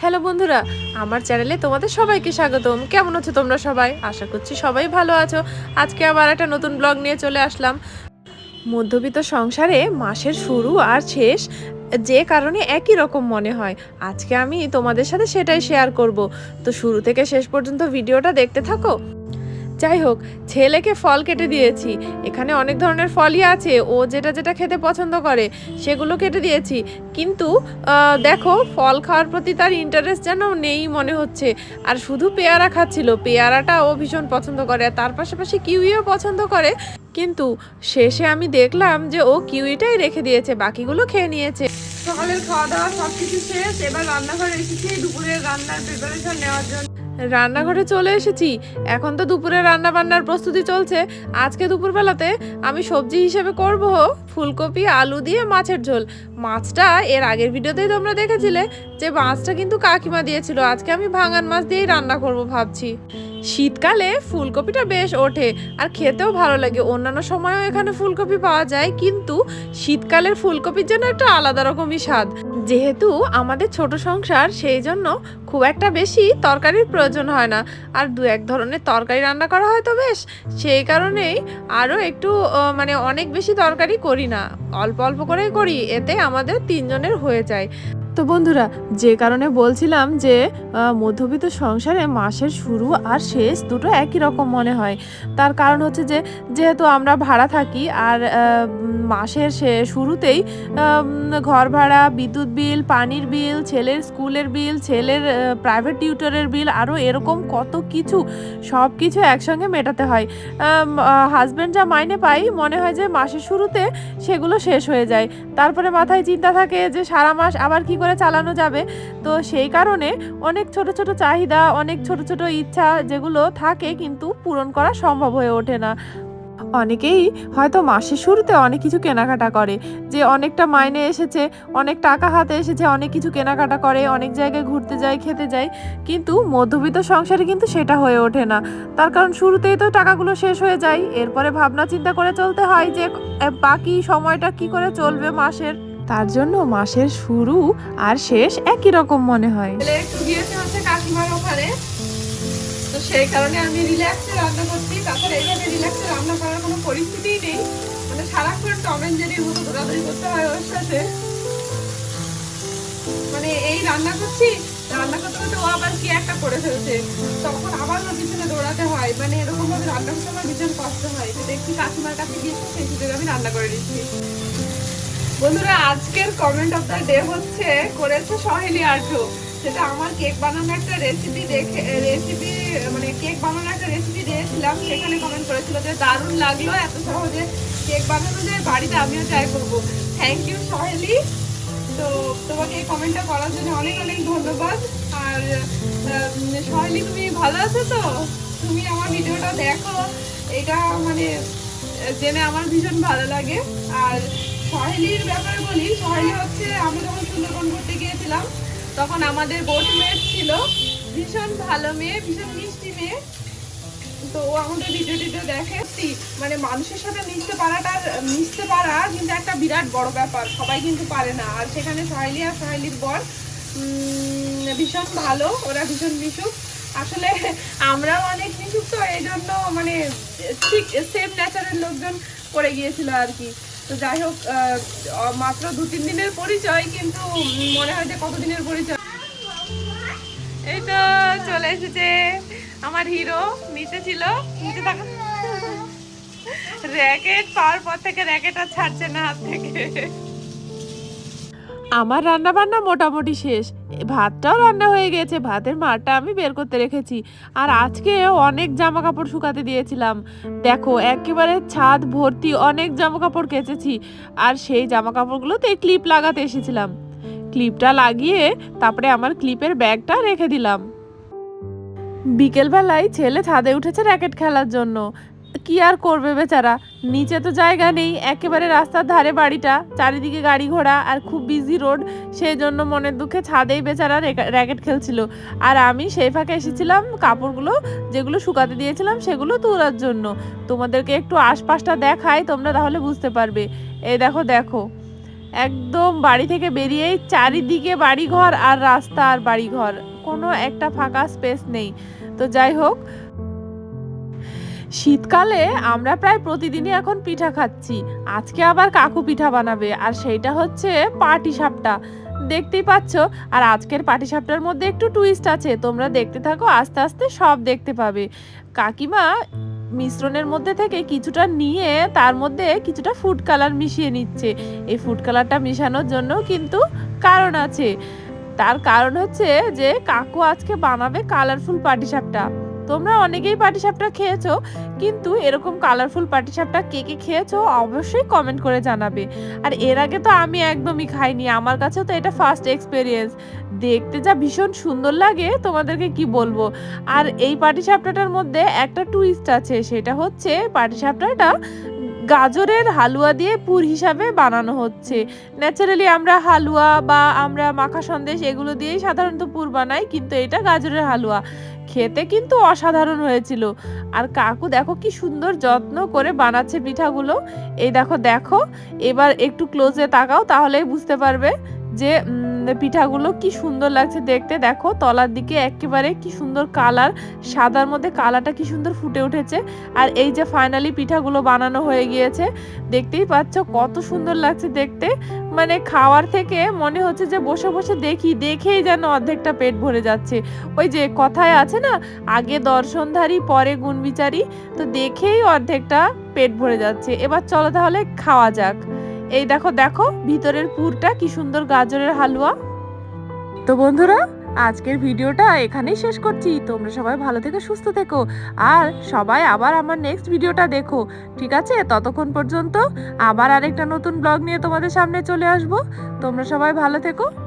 Hello বন্ধুরা, আমার চ্যানেলে তোমাদের সবাইকে স্বাগতম। কেমন আছো তোমরা সবাই? আশা করছি সবাই ভালো আছো। আজকে আবার একটা নতুন ব্লগ নিয়ে চলে আসলাম। মধ্যবিত্ত সংসারে মাসের শুরু আর শেষ যে কারণে একই রকম মনে হয়। আজকে আমি তোমাদের সাথে সেটাই শেয়ার করব। তো শুরু থেকে শেষ পর্যন্ত ভিডিওটা দেখতে থাকো। যাই হোক, ছেলেকে ফল কেটে দিয়েছি। এখানে অনেক ধরনের ফলই আছে, ও যেটা যেটা খেতে পছন্দ করে, সেগুলো কেটে দিয়েছি। কিন্তু দেখো, ফল খাওয়ার প্রতি তার ইন্টারেস্ট যেন নেই মনে হচ্ছে। আর শুধু পেয়ারা খাচ্ছিল, পেয়ারাটা ও ভীষণ পছন্দ করে, আর তার পাশাপাশি কিউইও পছন্দ করে। কিন্তু, শেষে আমি দেখলাম যে ও কিউইটাই রেখে দিয়েছে, বাকিগুলো খেয়ে নিয়েছে। সকালের খাওয়া দাওয়া সব কিছু শেষ। এবার রান্নাঘরে এসেছি দুপুরের রান্নার প্রিপারেশন নেওয়ার জন্য। রান্নাঘরে চলে এসেছি। এখন তো দুপুরে রান্না বান্নার প্রস্তুতি চলছে। আজকে দুপুরবেলাতে আমি সবজি হিসেবে করব ফুলকপি, আলু দিয়ে মাছের ঝোল। মাছটা এর আগের ভিডিওতেই তোমরা দেখেছিলে। যে মাছটা কিন্তু কাকিমা দিয়েছিল, আজকে আমি ভাঙান মাছ দিয়েই রান্না করব ভাবছি। শীতকালে ফুলকপিটা বেশ ওঠে আর খেতেও ভালো লাগে। অন্যান্য সময়ও এখানে ফুলকপি পাওয়া যায়, কিন্তু শীতকালের ফুলকপির জন্য একটা আলাদা রকমই স্বাদ। যেহেতু আমাদের ছোট সংসার, সেই জন্য খুব একটা বেশি তরকারির প্রয়োজন হয় না। আর দু এক ধরনের তরকারি রান্না করা হয় তো বেশ, সেই কারণেই আরও একটু মানে অনেক বেশি তরকারি করি না। অল্প অল্প করেই করি, এতে আমাদের তিনজনের হয়ে যায়। তো বন্ধুরা, যে কারণে বলছিলাম যে মধ্যবিত্ত সংসারে মাসের শুরু আর শেষ দুটো একই রকম মনে হয়। তার কারণ হচ্ছে যে, যেহেতু আমরা ভাড়া থাকি আর মাসের শুরুতেই ঘর ভাড়া, বিদ্যুৎ বিল, পানির বিল, ছেলের স্কুলের বিল, ছেলের প্রাইভেট টিউটরের বিল, আরও এরকম কত কিছু, সব কিছু একসঙ্গে মেটাতে হয়। হাজব্যান্ড যা মাইনে পাই মনে হয় যে মাসের শুরুতে সেগুলো শেষ হয়ে যায়। তারপরে মাথায় চিন্তা থাকে যে, সারা মাস আবার কী চালানো যাবে। তো সেই কারণে অনেক ছোট ছোট চাহিদা, অনেক ছোট ছোট ইচ্ছা যেগুলো থাকে কিন্তু পূরণ করা সম্ভব হয়ে ওঠে না। অনেকেই হয়তো মাসের শুরুতে অনেক কিছু কেনাকাটা করে, যে অনেকটা মাইনে এসেছে, অনেক টাকা হাতে এসেছে, অনেক কিছু কেনাকাটা করে, অনেক জায়গায় ঘুরতে যায়, খেতে যায়, কিন্তু মধ্যবিত্ত সংসারে কিন্তু সেটা হয়ে ওঠে না। তার কারণ শুরুতেই তো টাকাগুলো শেষ হয়ে যায়, এরপরে ভাবনা চিন্তা করে চলতে হয় যে বাকি সময়টা কি করে চলবে মাসের? তার জন্য মাসের শুরু আর শেষ একই রকম মনে হয়। একটু গিয়েছে হচ্ছে কাকিমার ওখানে। তো সেই কারণে আমি রিল্যাক্সে রান্না করছি। তাছাড়া এইভাবে রিল্যাক্সে রান্না করার কোনো পরিস্থিতিই নেই। মানে সারাক্ষণ টম এন্ড জেরির মতো দৌড়াদৌড়ি করতে হয় ওর সাথে। মানে এই রান্না করছি, রান্না করতে করতে ও আবার কি একটা করে ফেলছে। তখন আবার ওর পিছনে দৌড়াতে হয়। মানে এরকম ভাবে রান্না করতে ভীষণ কষ্ট হয়। তো দেখছি কাকিমার কাছে গিয়েছি সেই সুযোগে আমি রান্না করে দিচ্ছি। বন্ধুরা, আজকের কমেন্ট অফ দ্য ডে হচ্ছে, করেছে সহেলি আর্টু সেটা আমার কেক বানানোর একটা রেসিপি দেখে রেসিপি মানে কেক বানানোর একটা রেসিপি দিয়েছিলাম, সেখানে কমেন্ট করেছিল যে দারুণ লাগল, এত সহজে কেক বানানো যায়, বাড়িতে আমিও ট্রাই করব। Thank you Saheli. তো তোমাকে এই কমেন্টটা করার জন্য অনেক অনেক ধন্যবাদ। আর সহেলি, তুমি ভালো আছো তো? তুমি আমার ভিডিওটা দেখো। এটা মানে জেনে আমার ভীষণ ভালো লাগে। আর সহেলির ব্যাপারে বলি সহেলি হচ্ছে আমরা যখন সুন্দরবন ঘুরতে গিয়েছিলাম, তখন আমাদের বোট মেট ছিল। ভীষণ ভালো মেয়ে, ভীষণ মিষ্টি মেয়ে। তো ও আমাদের ভিডিও টিডিও দেখে। মানে মানুষের সাথে মিশতে পারাটা, মিশতে পারা কিন্তু একটা বিরাট বড় ব্যাপার। সবাই কিন্তু পারে না। আর সেখানে সহেলি আর সহেলির বর ভীষণ ভালো, ওরা ভীষণ মিশুক। আসলে আমরাও অনেক মিশুক তো এই জন্য মানে ঠিক সেম নেচারের লোকজন করে গিয়েছিল আর কি। তো যাই হোক মাত্র দু তিন দিনের পরিচয়, কিন্তু মনে হয় যে কতদিনের পরিচয়? এই তো চলে এসেছে আমার হিরো, নিচে ছিল, নিচে থাকা র্যাকেট পাওয়ার পর থেকে র্যাকেট আর ছাড়ছে না হাত থেকে। আমার রান্না বান্না মোটামুটি শেষ। ভাতটাও রান্না হয়ে গেছে, ভাতের মারটা আমি বের করতে রেখেছি। আর আজকে অনেক জামা কাপড় শুকাতে দিয়েছিলাম। দেখো, একেবারে ছাদ ভর্তি অনেক জামা কাপড় কেচেছি। আর সেই জামা কাপড়গুলোতে ক্লিপ লাগাতে এসেছিলাম। ক্লিপটা লাগিয়ে তারপরে আমার ক্লিপের ব্যাগটা রেখে দিলাম। বিকেলবেলায় ছেলে ছাদে উঠেছে র্যাকেট খেলার জন্য। কি আর করবে বেচারা? নিচে তো জায়গা নেই, একেবারে রাস্তার ধারে বাড়িটা, চারিদিকে গাড়ি ঘোড়া আর খুব বিজি রোড সেই জন্য মনের দুঃখে ছাদেই বেচারা র্যাকেট খেলছিল। আর আমি সেই ফাঁকে এসেছিলাম কাপড়গুলো যেগুলো শুকাতে দিয়েছিলাম সেগুলো তোলার জন্য। তোমাদেরকে একটু আশপাশটা দেখাই, তোমরা তাহলে বুঝতে পারবে। এই দেখো দেখো। একদম বাড়ি থেকে বেরিয়েই চারিদিকে বাড়িঘর আর রাস্তা আর বাড়িঘর। কোনো একটা ফাঁকা স্পেস নেই। তো যাই হোক শীতকালে আমরা প্রায় প্রতিদিনই এখন পিঠা খাচ্ছি। আজকে আবার কাকু পিঠা বানাবে, আর সেইটা হচ্ছে পাটি সাপটা। দেখতেই পাচ্ছ? আর আজকের পাটি সাপটার মধ্যে একটু টুইস্ট আছে, তোমরা দেখতে থাকো, আস্তে আস্তে সব দেখতে পাবে। কাকিমা মিশ্রণের মধ্যে থেকে কিছুটা নিয়ে তার মধ্যে কিছুটা ফুড কালার মিশিয়ে নিচ্ছে। এই ফুড কালারটা মিশানোর জন্য কিন্তু কারণ আছে। তার কারণ হচ্ছে যে কাকু আজকে বানাবে কালারফুল পাটিসাপটা তোমরা অনেকেই পাটিসাপটা খেয়েছো, কিন্তু এরকম কালারফুল পাটিসাপটা কে কে খেয়েছো অবশ্যই কমেন্ট করে জানাবে। আর এর আগে তো আমি একদমই খাইনি, আমার কাছেও তো এটা ফার্স্ট এক্সপেরিয়েন্স দেখতে যা ভীষণ সুন্দর লাগে, তোমাদেরকে কি বলব? আর এই পাটিসাপটাটার মধ্যে একটা টুইস্ট আছে, সেটা হচ্ছে পাটিসাপটাটা গাজরের হালুয়া দিয়ে পুর হিসাবে বানানো হচ্ছে। ন্যাচারালি আমরা হালুয়া বা আমরা মাখা সন্দেশ এগুলো দিয়েই সাধারণত পুর বানাই, কিন্তু এটা গাজরের হালুয়া। খেতে কিন্তু অসাধারণ হয়েছিল। আর কাকু দেখো কি সুন্দর যত্ন করে বানাচ্ছে পিঠাগুলো। এই দেখো দেখো, এবার একটু ক্লোজে তাকাও, তাহলেই বুঝতে পারবে। যে পিঠাগুলো কি সুন্দর লাগছে দেখতে। দেখো, তলার দিকে একেবারে কি সুন্দর কালার, সাদার মধ্যে কালারটা কি সুন্দর ফুটে উঠেছে। আর এই যে ফাইনালি পিঠাগুলো বানানো হয়ে গিয়েছে, দেখতেই পাচ্ছ কত সুন্দর লাগছে দেখতে। মানে খাওয়ার থেকে মনে হচ্ছে যে বসে বসে দেখি, দেখেই যেন অর্ধেকটা পেট ভরে যাচ্ছে। ওই যে কথায় আছে না, আগে দর্শনধারী, পরে গুণবিচারী, তো দেখেই অর্ধেকটা পেট ভরে যাচ্ছে। এবার চলো তাহলে খাওয়া যাক। এই দেখো দেখো, ভিতরের পুরটা কি সুন্দর গাজরের হালুয়া। তো বন্ধুরা, আজকের ভিডিওটা এখানেই শেষ করছি। তোমরা সবাই ভালো থেকে, সুস্থ থেকো। আর সবাই আবার আমার নেক্সট ভিডিওটা দেখো, ঠিক আছে? ততক্ষণ পর্যন্ত আবার আরেকটা নতুন ব্লগ নিয়ে তোমাদের সামনে চলে আসব। তোমরা সবাই ভালো থেকো।